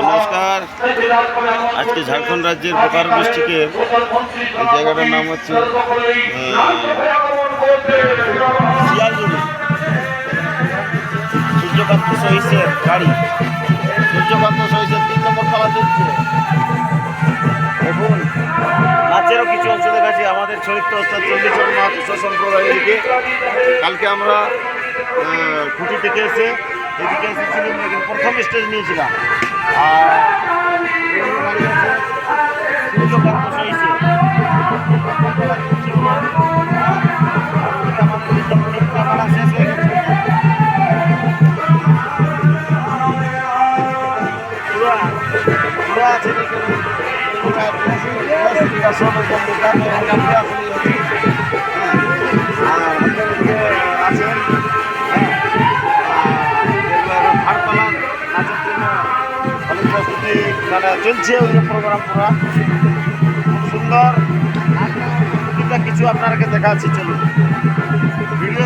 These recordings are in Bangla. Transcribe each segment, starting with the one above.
নমস্কার। আজকে ঝাড়খণ্ড রাজ্যের বোকারো ডিস্ট্রিক্টের এই জায়গাটার নাম হচ্ছে শিয়ালজুড়ি সূর্যকান্ত সহিসের গাড়ি। সূর্যকান্ত সহিসের তিন নম্বর চলছে দেখুন নাচেরও কিছু অংশ দেখাচ্ছি আমাদের চরিত্র অর্থাৎ জন মাতৃ সম্প্রদায় এদিকে কালকে আমরা খুঁটি থেকে এসে এদিকে এসেছিলাম প্রথম স্টেজ নিয়েছিলাম। আর এই প্রস্তুতি মানে চলছে ওই প্রোগ্রাম পুরা সুন্দর প্রতিটা কিছু আপনাকে দেখাচ্ছি চলুন ভিডিও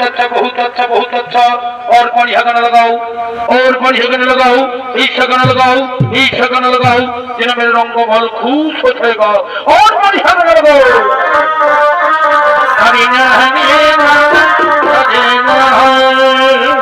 बहुत अच्छा बहुत अच्छा बहुत अच्छा और बढ़िया गाना लगाओ और बढ़िया गाना लगाओ ईशा गाना लगाओ ईशा गाना लगाओ जिन्हें मेरे रंग बल खुश हो जाएगा और बढ़िया गाना लगाओ हरी ना हरी ना हरी ना हरी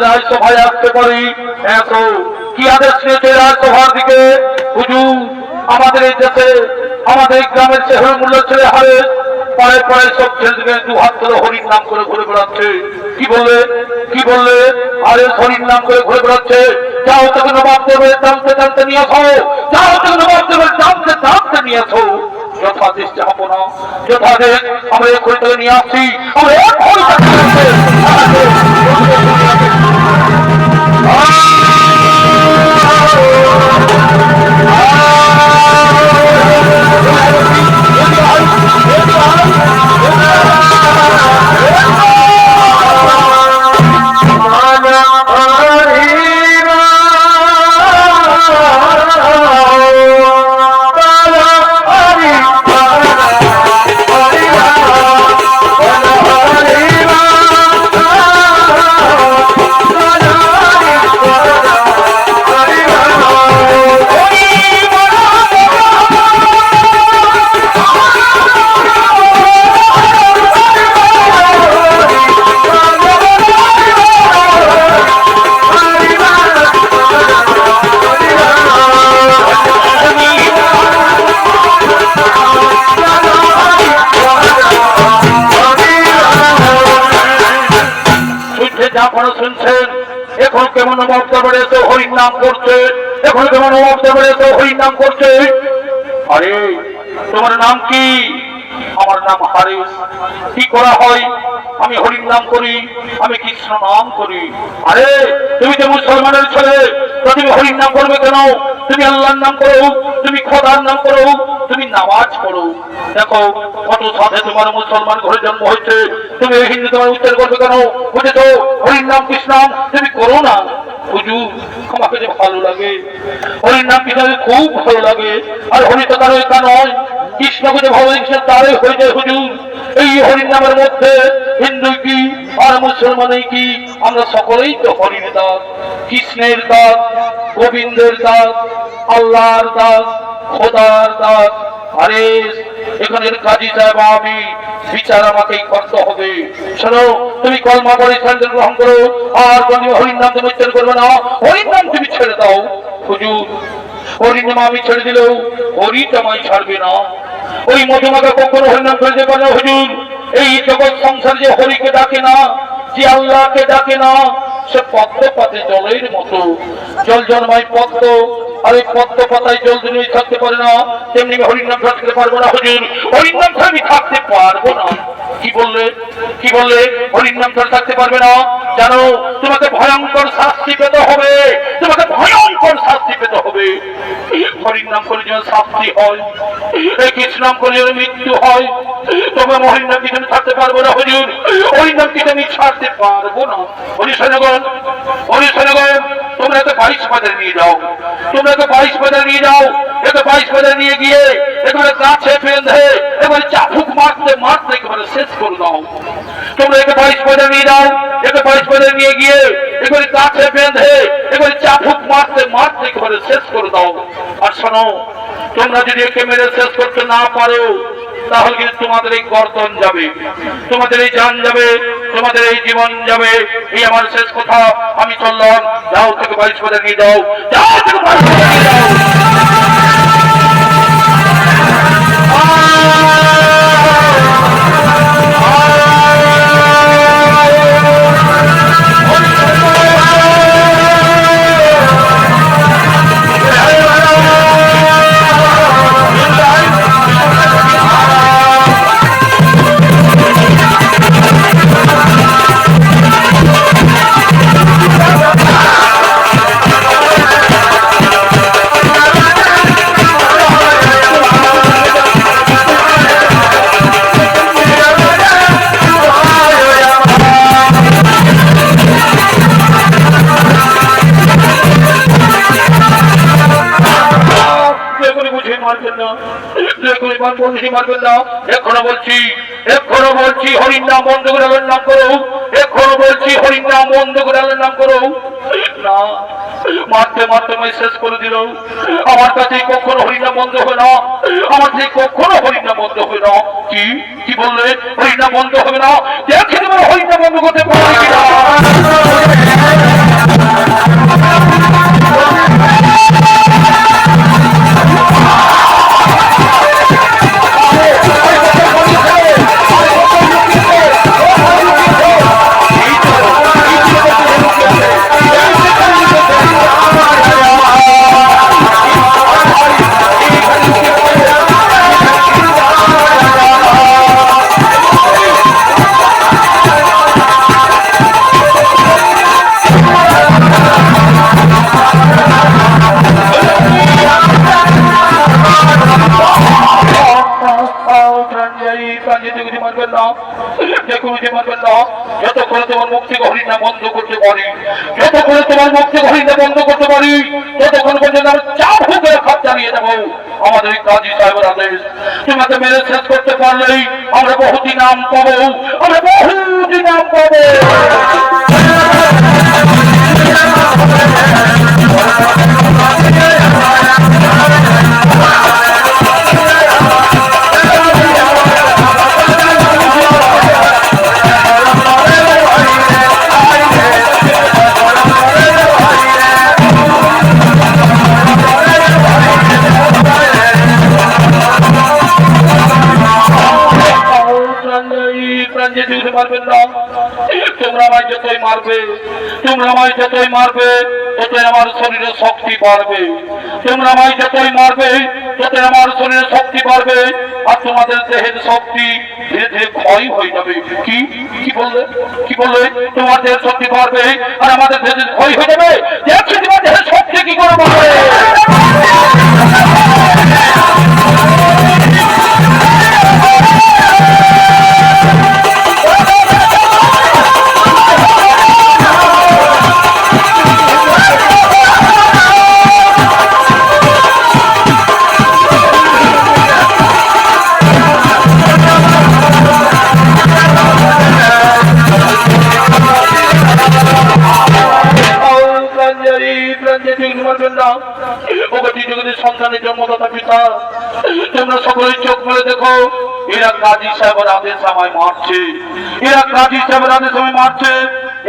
রাজসভায় করে। ঘুরে বেড়াচ্ছে। কি বলে কি বললে? আরে হরির করে ঘুরে বেড়াচ্ছে। যাও তোকে নবাব দেবে টানতে টানতে নিয়ে আসো। যাও তোকে নবাব দেবে টানতে টানতে নিয়ে আসো। যথা দৃষ্টি হবন যথা আমরা এই নিয়ে আসছি। নবাব দরবারে এসে হরির নাম করছে, এখন নবাব দরবারে তো হরির নাম করছে। আরে, তোমার নাম কি? আমার নাম হারিস। কি করা হয়? আমি হরির নাম করি, আমি কৃষ্ণ নাম করি। আরে, তুমি যে মুসলমানের ছেলে, তো তুমি হরির নাম করবে কেন? তুমি আল্লাহর নাম করো, তুমি খোদার নাম করো, তুমি নামাজ পড়ো। দেখো, কত সাথে তোমার মুসলমান ঘরে জন্ম হয়েছে। তুমি হিন্দু তোমার উচ্চার করবে কেন? বুঝেছ? হরির নাম কৃষ্ণ তুমি করো না। যে ভালো লাগে। হরির নাম খুব ভালো লাগে। আর কৃষ্ণকে যে ভালো লাগছে তারই হয়ে যায় হুজুর। এই হরির নামের মধ্যে হিন্দু কি, আর মুসলমানই কি? আমরা সকলেই তো হরির দাস, কৃষ্ণের দাস। গোবিন্দের দাস, আল্লাহর দাস, খোদার দাস। আরে, এখানের কাজী সাহেব, আমি বিচার আমাকেই করতে হবে। শোনো, তুমি কলমা করে ইসলাম গ্রহণ করো, আর তুমি হরির নাম তুমি উচ্চারণ করবে না। হরির নাম তুমি ছেড়ে দাও। হুজুর হরির নাম আমি ছেড়ে দিলেও হরি তোমায় ছাড়বে না। ওই মধুমাকে কখনো হরিনাম ছেড়ে পারে না, হুজুর। এই জগৎ সংসার যে হরিকে ডাকে না, যে আল্লাহকে ডাকে না সে পদ্ম পাতে জলের মতো। জল জন্মায় পদ্ম আর ওই পদ্ম পাতায় জল দিনে থাকতে পারে না, তেমনি আমি হরির নাম থাকতে পারব না হুজুর। হরির নাম আমি থাকতে পারব না। কি বললে? কি বললে? হরির নাম থাকতে পারবে না। জানো, তোমাকে ভয়ঙ্কর শাস্তি পেতে হবে। তোমাকে ভয়ঙ্কর শাস্তি পেতে হবে। হরির নাম করে যেন শাস্তি হয়, এই কৃষ্ণ নাম করে যেন মৃত্যু হয়। তবে হরিনাম নাম পিছনে থাকতে পারব না হুজুর? হরির নাম পিছনে আমি ছাড়তে পারব না? হরি সৈনগণ হরি সৈনগণ তোমরা একে বাইশ বাজারে নিয়ে যাও। তোমরা একে বাইশ বাজারে নিয়ে যাও। একে বাইশ বাজারে নিয়ে গিয়ে একেবারে গাছে বেঁধে এবারে চাফুক মারতে মারতে একেবারে শেষ করে দাও। তোমরা একে বাইশ বাজারে নিয়ে যাও। একে বাইশ বাজারে নিয়ে গিয়ে এবারে গাছে বেঁধে এবারে চাফুক মারতে মারতে একেবারে শেষ করে দাও। আর শোনো, তোমরা যদি একে মেরে শেষ করতে না পারো তাহলে তোমাদের এই গর্তন যাবে। তোমাদের এই যান যাবে, তোমাদের এই জীবন যাবে। এই আমার শেষ কথা, আমি চললাম। যাও থেকে বাইশ বাজার নিয়ে যাও। যাও থেকে বাইশ বাজার নিয়ে যাও। বলছি মারবেন না এখনও বলছি এখনও বলছি হরির নাম বন্ধ করে নাম করো। এখনও বলছি হরির নাম বন্ধ করে নাম করো। না, মারতে মারতে আমি শেষ করে দিল। আমার কাছে কখনো নাম বন্ধ হবে না। আমার কাছে কখনো নাম বন্ধ হবে না। কি কি বললে? নাম বন্ধ হবে না। দেখে হরির নাম বন্ধ করতে পারবে কিনা। করতে পারি। যতক্ষণ তোমার মধ্যে ঘড়িটা বন্ধ করতে পারি, ততক্ষণ পর্যন্ত আমরা চাপ হুকে খাপ চালিয়ে যাব। আমাদের এই কাজী সাহেবের আদেশ। তোমাকে মেরে শেষ করতে পারলেই আমরা বহুটি নাম পাবো। আমরা বহু নাম পাবো। দিতে পারবেন না। তোমরা আমায় যতই মারবে, তোমরা আমায় যতই মারবে ততই আমার শরীরে শক্তি বাড়বে। তোমরা আমায় যতই মারবে ততই আমার শরীরে শক্তি বাড়বে। আর তোমাদের দেহের শক্তি ধীরে ধীরে ক্ষয় হয়ে যাবে। কি? কি বললে? কি বললে? তোমার দেহের শক্তি বাড়বে আর আমাদের দেহের ক্ষয় হয়ে যাবে। দেখছি তোমার দেহের শক্তি কি করে বাড়বে? সাহেবের আদেশ মারছে। ইরাক রাজি সাহেবের আদেশ মারছে।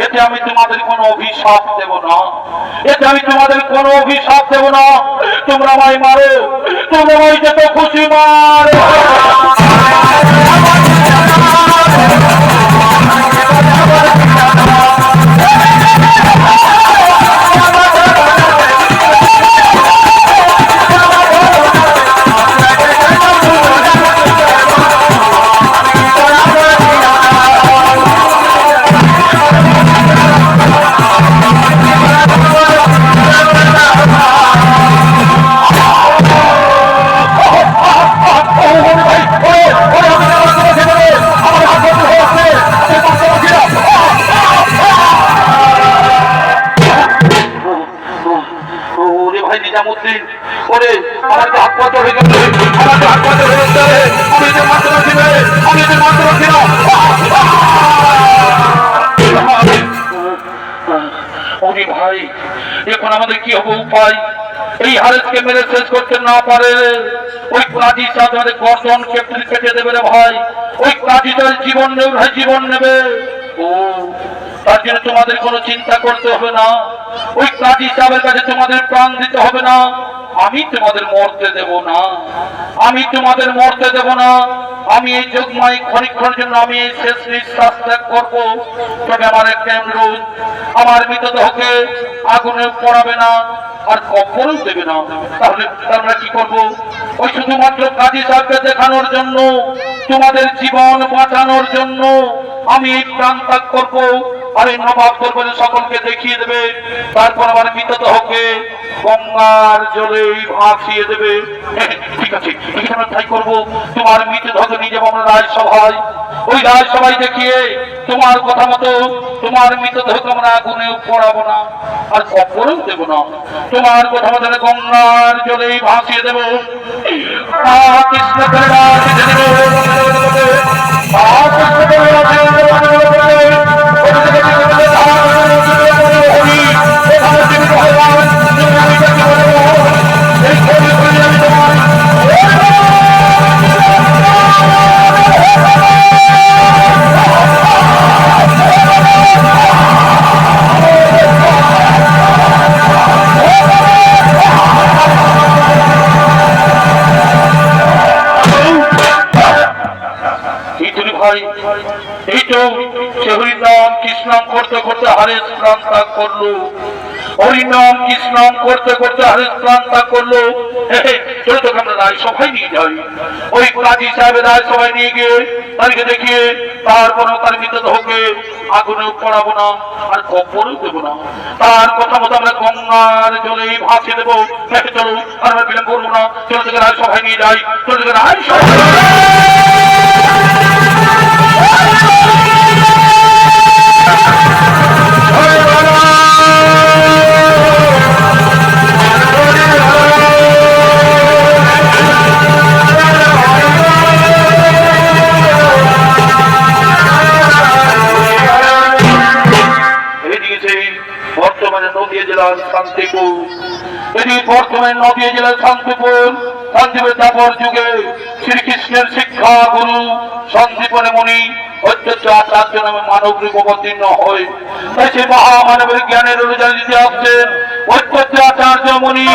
এতে আমি তোমাদের কোনো অভিশাপ দেব না। এতে আমি তোমাদের কোনো অভিশাপ দেব না। তোমরা আমায় মারো। তোমরা আমায় যত খুশি মারো। ভাই, এখন আমাদের কি হবে উপায়? এই হারেসকে মেরে শেষ করতে না পারে। ওই কাজী সাথে কেটে দেবে রে ভাই। ওই কাজী জীবন নেবে, ভাই, জীবন নেবে। ও তার জন্য তোমাদের কোনো চিন্তা করতে হবে না। ওই কাজী সাহেবের কাছে তোমাদের প্রাণ দিতে হবে না। আমি তোমাদের মরতে দেব না। আমি তোমাদের মরতে দেব না। আমি এই যোগমাই ক্ষণিক্ষণের জন্য আমি এই শেষ নিঃশ্বাস ত্যাগ করব। তবে আমার একটা অনুরোধ আমার মৃতদেহকে আগুনে পড়াবে না আর কখনো দেবে না। তাহলে আমরা কি করব? ওই শুধুমাত্র কাজী সাহেবকে দেখানোর জন্য, তোমাদের জীবন বাঁচানোর জন্য আমি এই প্রাণ ত্যাগ করব। আর এই নবাব দরবারে সকলকে দেখিয়ে দেবে। তারপর আমার মৃতদেহকে গঙ্গার জলে ভাসিয়ে দেবে। ঠিক আছে, এখানে তাই করব। তোমার মৃতদেহকে নিয়ে যাব আমরা রাজসভায়, ওই রাজসভায় দেখিয়ে তোমার কথা মতো তোমার মৃতদেহকে আমরা আগুনে পড়াবো না, আর কখনো দেবো না। তোমার কথা মতো গঙ্গার জলে ভাসিয়ে দেবো। কৃষ্ণ। কৃষ্ণ করে। এই তো সে হরিনাম কৃষ্ণাম করতে করতে হারেস প্রাণ ত্যাগ করল। হরিনাম, কৃষ্ণাম করতে করতে হারেস প্রাণ ত্যাগ করল। চলো তোকে আমরা নিয়ে যাই। ওই কাজী সাহেবের রাজসভায় নিয়ে গিয়ে তাদেরকে দেখিয়ে তারপর তার মৃতদেহকে আগুনে পড়াবো না, আর কবরও দেবো না। তার কথা মতো আমরা গঙ্গার জলে ভাসিয়ে দেবো। চলো, আর আমরা বিলম্ব করব না। চলো তোকে রাজসভায় নিয়ে যাই। চলো তোকে রাজসভায় এদিকে শ্রীকৃষ্ণের শিক্ষা গুরু সন্দীপনে মুনি অত্যন্ত আচার্য নামে মানব রূপ অবতীর্ণ হয় সেই মহামানবের জ্ঞানের অনুযায়ী দিতে আসছেন অত্যন্ত আচার্য মুনি।